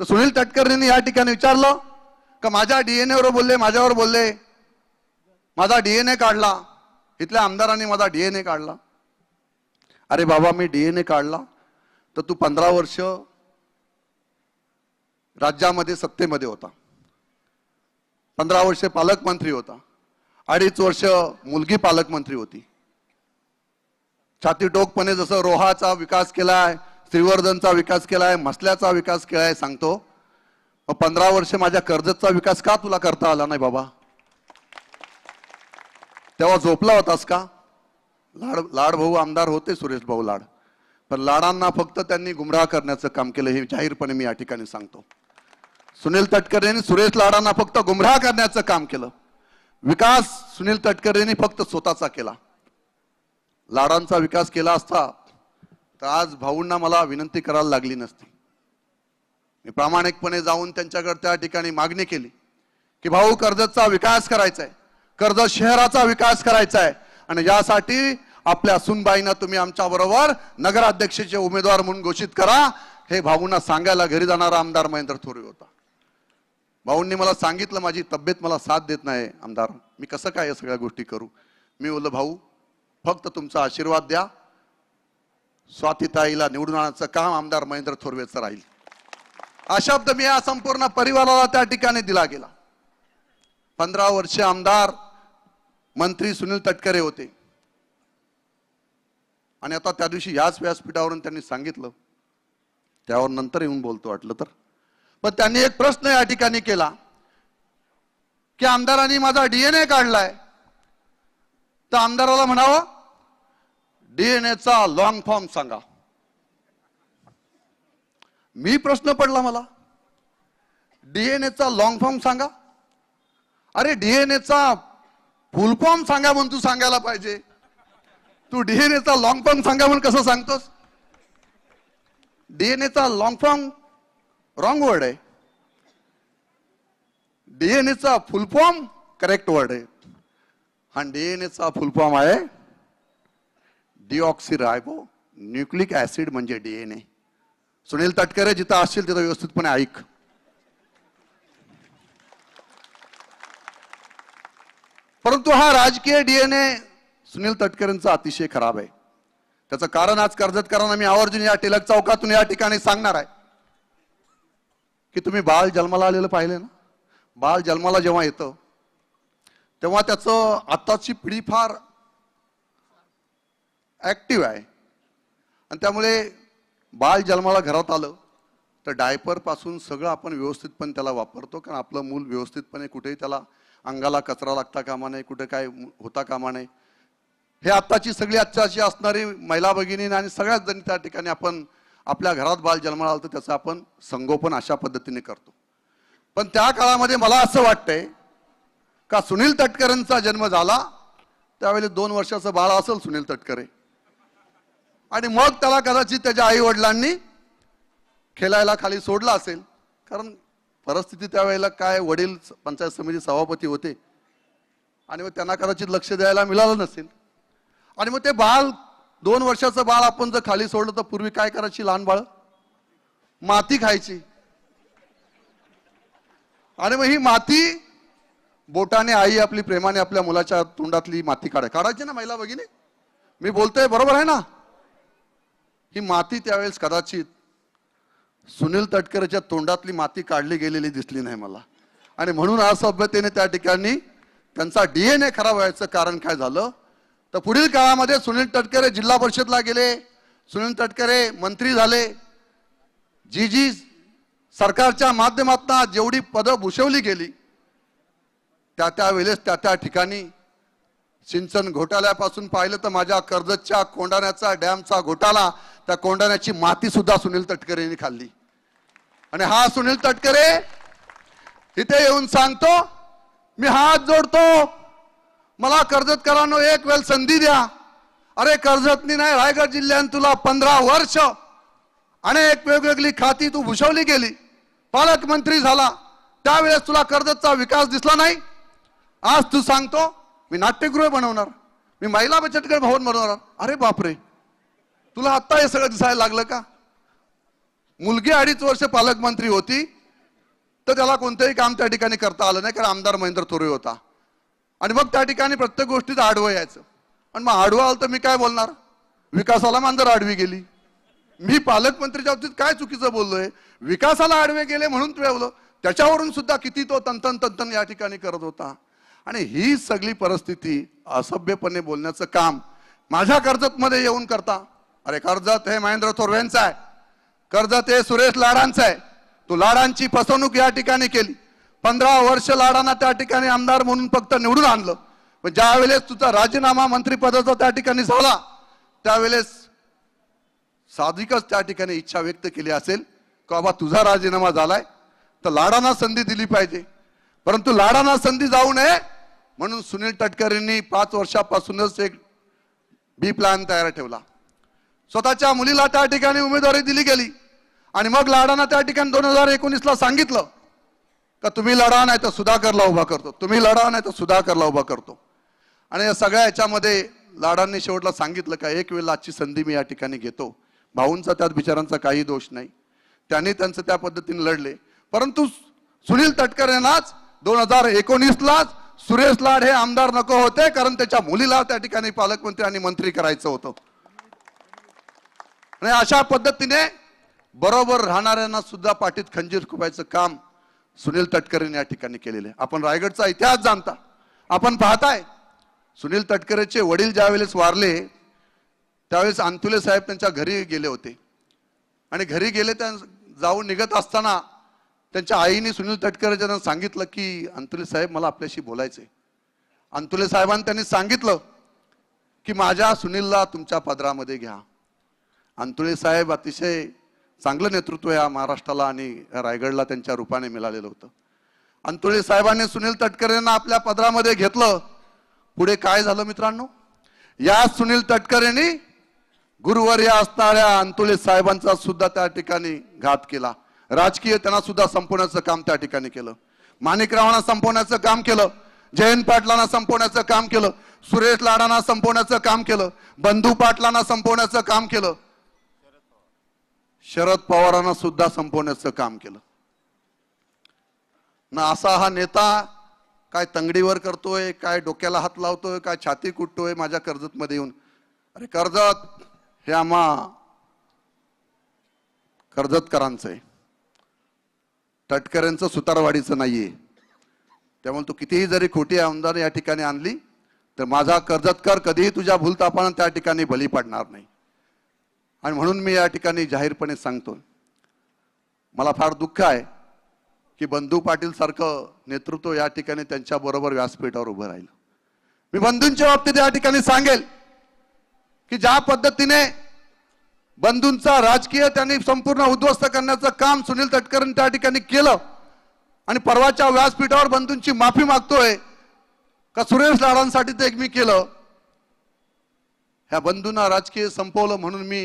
तर सुनील तटकरेंनी या ठिकाणी विचारलं का माझ्या डीएनए वर बोलले माझ्यावर बोलले? माझा डीएनए काढला. इथल्या आमदारांनी माझा डीएनए काढला. अरे बाबा मी डीएनए काढला. तर तू पंधरा वर्ष राज्यामध्ये सत्तेमध्ये होता. पंधरा वर्ष पालकमंत्री होता. अडीच वर्ष मुलगी पालकमंत्री होती. छाती टोकपणे जसं रोहाचा विकास केलाय श्रीवर्धनचा विकास केला आहे मसल्याचा विकास केला आहे सांगतो. मग पंधरा वर्ष माझ्या कर्जतचा विकास का तुला करता आला नाही बाबा? तेव्हा झोपला होतास का? लाड लाड भाऊ आमदार होते सुरेश भाऊ लाड. पण लाडांना फक्त त्यांनी गुमराह करण्याचं काम केलं हे जाहीरपणे मी या ठिकाणी सांगतो. सुनील तटकरेंनी सुरेश लाडांना फक्त गुमराह करण्याचं काम केलं. विकास सुनील तटकरेंनी फक्त स्वतःचा केला. लाडांचा विकास केला असता तर आज भाऊंना मला विनंती करायला लागली नसती. मी प्रामाणिकपणे जाऊन त्यांच्याकडे त्या ठिकाणी मागणी केली की भाऊ कर्जतचा विकास करायचा आहे कर्जत शहराचा विकास करायचा आहे आणि यासाठी आपल्या सुनबाईनं तुम्ही आमच्या बरोबर नगराध्यक्षाचे उमेदवार म्हणून घोषित करा. हे भाऊंना सांगायला घरी जाणारा आमदार महेंद्र थोरे होता. भाऊंनी मला सांगितलं माझी तब्येत मला साथ देत नाही आमदार. मी कसं काय या सगळ्या गोष्टी करू? मी बोललो भाऊ फक्त तुमचा आशीर्वाद द्या. स्वातीताईला निवडून आणण्याचं काम आमदार महेंद्र थोरवेचं राहील. हा शब्द मी या संपूर्ण परिवाराला त्या ठिकाणी दिला गेला. पंधरा वर्ष आमदार मंत्री सुनील तटकरे होते. आणि आता त्या दिवशी याच व्यासपीठावरून त्यांनी सांगितलं. त्यावर नंतर येऊन बोलतो वाटलं तर. पण त्यांनी एक प्रश्न या ठिकाणी केला. की आमदारांनी माझा डीएनए काढलाय. तर आमदाराला म्हणावं डीएनएचा लॉंग फॉर्म सांगा. मी प्रश्न पडला मला. डीएनएचा लॉंग फॉर्म सांगा. अरे डीएनएचा फुल फॉर्म सांगा म्हणून तू सांगायला पाहिजे. तू डीएनएचा लॉंग फॉर्म सांगा म्हणून कसं सांगतोस? डीएनएचा लॉंग फॉर्म रॉंग वर्ड आहे. डीएनएचा फुल फॉर्म करेक्ट वर्ड आहे. हा डीएनएचा फुल फॉर्म आहे डिऑक्सिरायबो न्यूक्लिक ऍसिड म्हणजे डीएनए. सुनील तटकरे जिथं असतील तिथं व्यवस्थितपणे ऐक. परंतु हा राजकीय डीएनए सुनील तटकरेंचा अतिशय खराब आहे. त्याचं कारण आज कर्जतकरांना मी आवर्जून या टिलक चौकातून या ठिकाणी सांगणार आहे. की तुम्ही बाळ जन्माला आलेलं पाहिलं ना? बाळ जन्माला जेव्हा येतं तेव्हा त्याचं आताची पिढी फार ॲक्टिव्ह आहे. आणि त्यामुळे बाळ जन्माला घरात आलं तर डायपरपासून सगळं आपण व्यवस्थितपणे त्याला वापरतो कारण आपलं मूल व्यवस्थितपणे कुठेही त्याला अंगाला कचरा लागता कामा नये कुठे काय होता कामा नये. हे आत्ताची सगळी आजच्याची असणारी महिला भगिनी आणि सगळ्याच जणी त्या ठिकाणी आपण आपल्या घरात बाल जन्माला आलं तर त्याचं आपण संगोपन अशा पद्धतीने करतो. पण त्या काळामध्ये मला असं वाटतंय का सुनील तटकरेंचा जन्म झाला त्यावेळी दोन वर्षाचं बाळ असेल सुनील तटकरे. आणि मग त्याला कदाचित त्याच्या आई वडिलांनी खेळायला खाली सोडला असेल. कारण परिस्थिती त्यावेळेला काय वडील पंचायत समिती सभापती होते. आणि मग त्यांना कदाचित लक्ष द्यायला मिळालं नसेल. आणि मग ते बाळ दोन वर्षाचं बाळ आपण जर खाली सोडलं तर पूर्वी काय करायची लहान बाळ? माती खायची. आणि मग ही माती बोटाने आई आपली प्रेमाने आपल्या मुलाच्या तोंडातली माती काढा काढायची ना महिला भगिनी? मी बोलतोय बरोबर आहे ना? ही माती त्यावेळेस कदाचित सुनील तटकरेच्या तोंडातली माती काढली गेलेली दिसली नाही मला. आणि म्हणून असभ्यतेने त्या ठिकाणी त्यांचा डीएनए खराब व्हायचं कारण काय झालं? तर पुढील काळामध्ये सुनील तटकरे जिल्हा परिषदला गेले. सुनील तटकरे मंत्री झाले. जी जी सरकारच्या माध्यमातून जेवढी पदं भूषवली गेली त्या त्या वेळेस त्या त्या ठिकाणी सिंचन घोटाळ्यापासून पाहिलं तर माझ्या कर्जतच्या कोंडाण्याचा डॅमचा घोटाळा त्या कोंडाण्याची माती सुद्धा सुनील तटकरेने खाल्ली. आणि हा सुनील तटकरे इथे येऊन सांगतो मी हात जोडतो. मला कर्जतकरांनो एक वेळ संधी द्या. अरे कर्जतनी नाही रायगड जिल्ह्यात तुला पंधरा वर्ष अनेक वेगवेगळी खाती तू भूषवली गेली. पालकमंत्री झाला. त्यावेळेस तुला कर्जतचा विकास दिसला नाही. आज तू सांगतो मी नाट्यगृह बनवणार. मी महिला बचतगट भवन बनवणार. अरे बापरे. तुला आत्ता हे सगळं दिसायला लागलं का? मुलगी अडीच वर्ष पालकमंत्री होती तर त्याला कोणतंही काम त्या ठिकाणी करता आलं नाही कारण आमदार महेंद्र थोरे होता. आणि मग त्या ठिकाणी प्रत्येक गोष्टीत आडवं यायचं. आणि मग आडवं आलं तर मी काय बोलणार? विकासाला मांजर आडवी गेली. मी पालकमंत्रीच्या बाबतीत काय चुकीचं बोललोय? विकासाला आडवे गेले म्हणून मिळवलं त्याच्यावरून सुद्धा किती तो तंतन तंतन या ठिकाणी करत होता. आणि ही सगळी परिस्थिती असभ्यपणे बोलण्याचं काम माझ्या कर्जतमध्ये येऊन करता. अरे कर्जत हे महेंद्र थोरवेंचं आहे. कर्जत हे सुरेश लाडांचं आहे. तू लाडांची फसवणूक या ठिकाणी केली. पंधरा वर्ष लाडांना त्या ठिकाणी आमदार म्हणून फक्त निवडून आणलं. पण ज्या वेळेस तुझा राजीनामा मंत्रिपदाचा त्या ठिकाणी झाला त्यावेळेस साधिकच त्या ठिकाणी इच्छा व्यक्त केली असेल की बाबा तुझा राजीनामा झालाय तर लाडांना संधी दिली पाहिजे. परंतु लाडांना संधी जाऊ नये म्हणून सुनील तटकरेंनी पाच वर्षापासूनच एक बी प्लॅन तयार ठेवला. स्वतःच्या मुलीला त्या ठिकाणी उमेदवारी दिली गेली. आणि मग लाडांना त्या ठिकाणी दोन हजार एकोणीसला सांगितलं का तुम्ही लढा नाही तर सुधाकरला उभा करतो. तुम्ही लढा नाही तर सुधाकरला उभा करतो. आणि या सगळ्या याच्यामध्ये लाडांनी शेवटला सांगितलं का एक वेळेला आजची संधी मी या ठिकाणी घेतो. भाऊंचा त्यात बिचारांचा काही दोष नाही. त्यांनी त्यांचं त्या पद्धतीने लढले. परंतु सुनील तटकर यांनाच दोन हजार एकोणीसलाच सुरेश लाड हे आमदार नको होते कारण त्याच्या मुलीला त्या ठिकाणी पालकमंत्री आणि मंत्री करायचं होतं. आणि अशा पद्धतीने बरोबर राहणाऱ्यांना सुद्धा पाठीत खंजीर खुपायचं काम सुनील तटकरेने या ठिकाणी केलेलं आहे. आपण रायगडचा इतिहास जाणता. आपण पाहताय सुनील तटकरेचे वडील ज्यावेळेस वारले त्यावेळेस अंतुले साहेब त्यांच्या घरी गेले होते. आणि घरी गेले त्या जाऊन निघत असताना त्यांच्या आईने सुनील तटकरे यांना सांगितलं की अंतुले साहेब मला आपल्याशी बोलायचंय. अंतुले साहेबांनी त्यांनी सांगितलं की माझ्या सुनीलला तुमच्या पदरामध्ये घ्या. अंतुळे साहेब अतिशय चांगलं नेतृत्व या महाराष्ट्राला आणि रायगडला त्यांच्या रूपाने मिळालेलं होतं. अंतुळे साहेबांनी सुनील तटकरेंना आपल्या पदरामध्ये घेतलं. पुढे काय झालं मित्रांनो? या सुनील तटकरेंनी गुरुवर्य असणाऱ्या अंतुळे साहेबांचा सुद्धा त्या ठिकाणी घात केला. राजकीय त्यांना सुद्धा संपवण्याचं काम त्या ठिकाणी केलं. माणिकरावांना संपवण्याचं काम केलं. जयंत पाटलांना संपवण्याचं काम केलं. सुरेश लाडांना संपवण्याचं काम केलं. बंधू पाटलांना संपवण्याचं काम केलं. शरद पवारांना सुद्धा संपवण्याचं काम केलं. ना असा हा नेता काय तंगडीवर करतोय काय डोक्याला हात लावतोय काय छाती कुटतोय माझ्या कर्जत मध्ये येऊन. अरे कर्जत हे आम्हा कर्जतकरांचं आहे. तटकऱ्यांचं सुतारवाडीचं नाहीये. त्यामुळे तू कितीही जरी खोटी आमदार या ठिकाणी आणली तर माझा कर्जतकर कधीही तुझ्या भूलतापानं त्या ठिकाणी बली पडणार नाही. आणि म्हणून मी या ठिकाणी जाहीरपणे सांगतो मला फार दुःख आहे की बंधू पाटील सारखं नेतृत्व या ठिकाणी त्यांच्याबरोबर व्यासपीठावर उभं राहिलं. मी बंधूंच्या बाबतीत या ठिकाणी सांगेल की ज्या पद्धतीने बंधूंचा राजकीय त्यांनी संपूर्ण उद्ध्वस्त करण्याचं काम सुनील तटकरेंनी त्या ठिकाणी केलं आणि परवाच्या व्यासपीठावर बंधूंची माफी मागतोय का सुरेश लाडांसाठी ते एक मी केलं ह्या बंधूंना राजकीय संपवलं म्हणून मी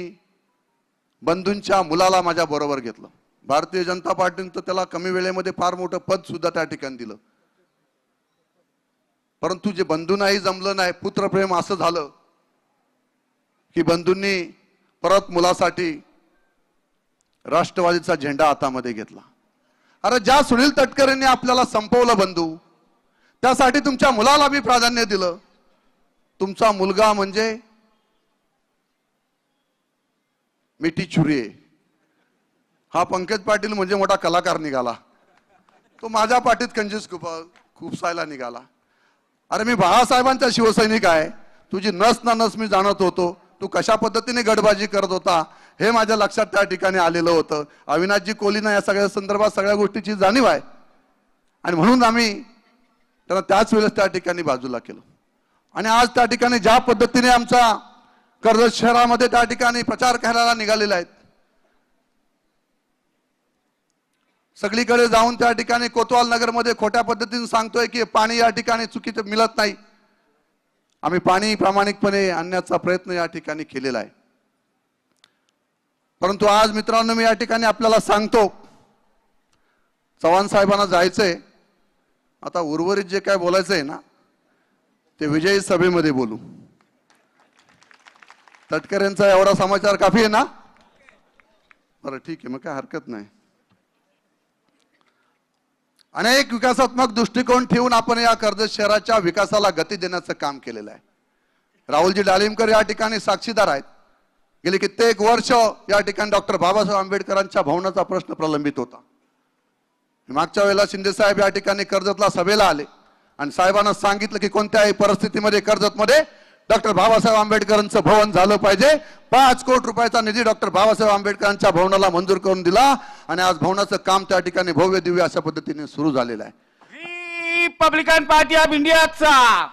बंधूंच्या मुलाला माझ्या बरोबर घेतलं. भारतीय जनता पार्टीनं तर त्याला कमी वेळेमध्ये फार मोठं पद सुद्धा त्या ठिकाणी दिलं. परंतु जे बंधूंनाही जमलं नाही पुत्रप्रेम असं झालं की बंधूंनी परत मुलासाठी राष्ट्रवादीचा झेंडा हातामध्ये घेतला. अरे ज्या सुनील तटकरेंनी आपल्याला संपवलं बंधू त्यासाठी तुमच्या मुलाला मी प्राधान्य दिलं. तुमचा मुलगा म्हणजे मिठी छुरी. आहे हा पंकज पाटील म्हणजे मोठा कलाकार निघाला. तो माझ्या पाठीत कंजूस खूप खुपसायला निघाला. अरे मी बाळासाहेबांचा शिवसैनिक आहे. तुझी नस ना नस मी जाणत होतो. तू कशा पद्धतीने गडबाजी करत होता? हे माझ्या लक्षात त्या ठिकाणी आलेलं होतं. अविनाशजी कोहलीना या सगळ्या संदर्भात सगळ्या गोष्टीची जाणीव आहे. आणि म्हणून आम्ही त्यांना त्याच वेळेस त्या ठिकाणी बाजूला केलं. आणि आज त्या ठिकाणी ज्या पद्धतीने आमचा कर्जत शहरामध्ये त्या ठिकाणी प्रचार करायला निघालेले आहेत. सगळीकडे जाऊन त्या ठिकाणी कोतवाल नगरमध्ये खोट्या पद्धतीने सांगतोय की पाणी या ठिकाणी चुकीचं मिळत नाही. आम्ही पाणी प्रामाणिकपणे आणण्याचा प्रयत्न या ठिकाणी केलेला आहे. परंतु आज मित्रांनो मी या ठिकाणी आपल्याला सांगतो चव्हाण साहेबांना जायचंय. आता उर्वरित जे काय बोलायचं आहे ना ते विजयी सभेमध्ये बोलू. तटकरेंचा एवढा समाचार काफी आहे ना? बरं ठीक आहे मग काय हरकत नाही. अनेक विकासात्मक दृष्टिकोन ठेवून आपण या कर्जत शहराच्या विकासाला गती देण्याचं काम केलेलं आहे. राहुलजी डालिमकर या ठिकाणी साक्षीदार आहेत. गेले कित्येक वर्ष या ठिकाणी डॉक्टर बाबासाहेब आंबेडकरांच्या भवनाचा प्रश्न प्रलंबित होता. मागच्या वेळेला शिंदे साहेब या ठिकाणी कर्जतला सभेला आले आणि साहेबांना सांगितलं की कोणत्याही परिस्थितीमध्ये कर्जतमध्ये डॉक्टर बाबासाहेब आंबेडकरांचं भवन झालं पाहिजे. पाच कोटी रुपयाचा निधी डॉक्टर बाबासाहेब आंबेडकरांच्या भवनाला मंजूर करून दिला आणि आज भवनाचं काम त्या ठिकाणी भव्य दिव्य अशा पद्धतीने सुरू झालेलं आहे. रिपब्लिकन पार्टी ऑफ इंडियाचा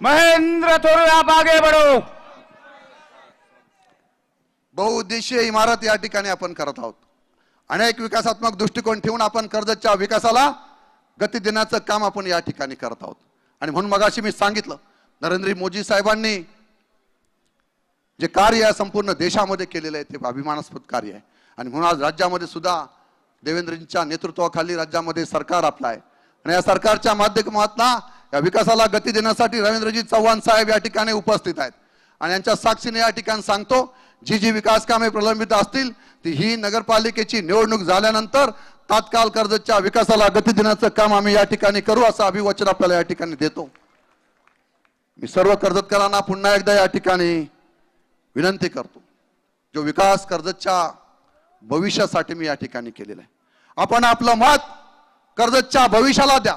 महेंद्र थोर आप आगे बढ़ो. बहुउद्देशीय इमारत या ठिकाणी आपण करत आहोत. अनेक विकासात्मक दृष्टिकोन ठेवून आपण कर्जतच्या विकासाला गती देण्याचं काम आपण या ठिकाणी करत आहोत. आणि म्हणून मगाशी मी सांगितलं नरेंद्र मोदी साहेबांनी जे कार्य आहे संपूर्ण देशामध्ये केलेलं आहे ते अभिमानास्पद कार्य आहे. आणि म्हणून आज राज्यामध्ये सुद्धा देवेंद्रजींच्या नेतृत्वाखाली राज्यामध्ये सरकार आपलं आहे. आणि या सरकारच्या माध्यमातला या विकासाला गती देण्यासाठी रवींद्रजी चव्हाण साहेब या ठिकाणी उपस्थित आहेत. आणि यांच्या साक्षीने या ठिकाणी सांगतो जी जी विकास कामे प्रलंबित असतील ती ही नगरपालिकेची निवडणूक झाल्यानंतर तात्काळ कर्जच्या विकासाला गती देण्याचं काम आम्ही या ठिकाणी करू असं अभिवचन आपल्याला या ठिकाणी देतो. मी सर्व कर्जतकरांना पुन्हा एकदा या ठिकाणी विनंती करतो. जो विकास कर्जतच्या भविष्यासाठी मी या ठिकाणी केलेला आहे. आपण आपलं मत कर्जतच्या भविष्याला द्या.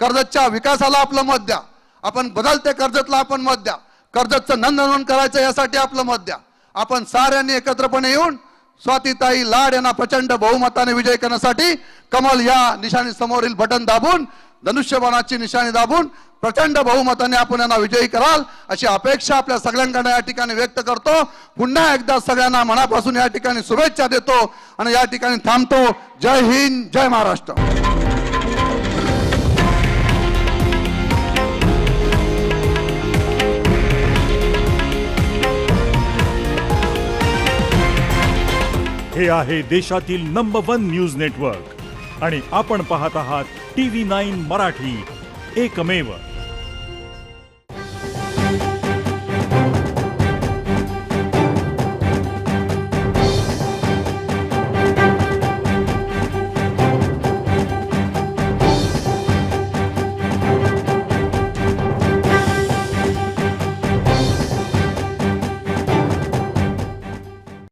कर्जतच्या विकासाला आपलं मत द्या. आपण बदलते कर्जतला आपण मत द्या. कर्जतचं नंदनवन करायचं यासाठी आपलं मत द्या. आपण साऱ्यांनी एकत्रपणे येऊन स्वातीताई लाड यांना प्रचंड बहुमताने विजय करण्यासाठी कमल या निशाणी समोरील बटन दाबून धनुष्यबाणाची निशाणी दाबून प्रचंड बहुमताने आपण यांना विजयी कराल अशी अपेक्षा आपल्या सगळ्यांकडे या ठिकाणी व्यक्त करतो. पुन्हा एकदा सगळ्यांना मनापासून या ठिकाणी शुभेच्छा देतो आणि या ठिकाणी थांबतो. जय हिंद जय महाराष्ट्र. हे आहे देशातील नंबर वन न्यूज नेटवर्क आणि आपण पाहत आहात टी व्ही नाईन मराठी. एकमेव.